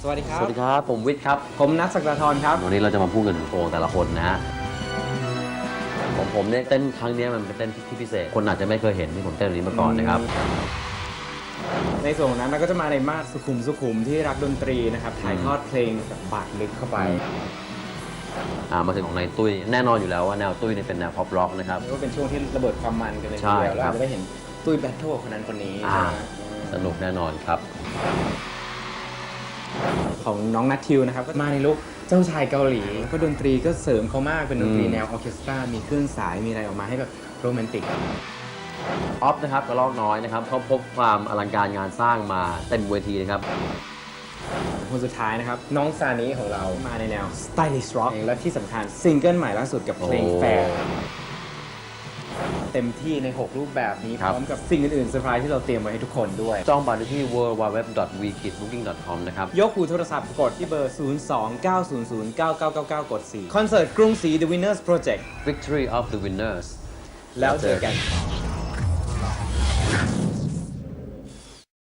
สวัสดีครับ สวัสดีครับ ผมวิทย์ครับ ผมนัทศักดาธรครับ วันนี้เราจะมาพูดกันถึงโชว์แต่ละคนนะฮะของผมเนี่ยเต้นครั้งเนี้ยมันเป็นเต้นที่พิเศษ คนอาจจะไม่เคยเห็นที่ผมเต้นแบบนี้มาก่อนนะครับ ในส่วนของนั้นเราก็จะมาในมาสสุขุมสุขุมที่รักดนตรีนะครับถ่ายทอดเพลงแบบบาดลึกเข้าไปอ่ามาถึงของนายตุ้ยแน่นอนอยู่แล้วว่าแนวตุ้ยเนี่ยเป็นแนว pop rock นะครับก็เป็นช่วงที่ระเบิดความมันกันเลยทีใช่เดียวแล้วครัอาบจจะได้เห็นตุ้ยแบทเทิลคนนั้นคนนี้อ่าใช่ไหมสนุกแน่นอนครับ ของน้องนัททิวนะครับก็มาในลุคเจ้าชายเกาหลีแล้วก็ดนตรีก็เสริมเขามากเป็นดนตรีอืมแนวออร์เคสตรามีเครื่องสายมีอะไรออกมาให้แบบโรแมนติกออฟนะครับกระลอกน้อยนะครับเขาพกความอลังการงานสร้างมาเต็มเวทีนะครับคนสุดท้ายนะครับ น้องซานิของเรามาในแนว stylish rock และที่สำคัญซิงเกิลใหม่ล่าสุดกับเพลงโอ้แฟร์ เต็มที่ใน 6 รูปแบบนี้คพรับร้อมกับสิ่งอื่นๆเซอร์ไพรส์ที่เราเตรียมไว้ให้ทุกคนด้วย จองบัตรได้ที่ w w w w w k i d b o o k i n g c o m นะครับ ยกหูโทรศัพท์กดที่เบอร์ 029009999 กด 4 คอนเสิร์ตกรุงศรี The Winners Project Victory of the Winners แล้วเจอกัน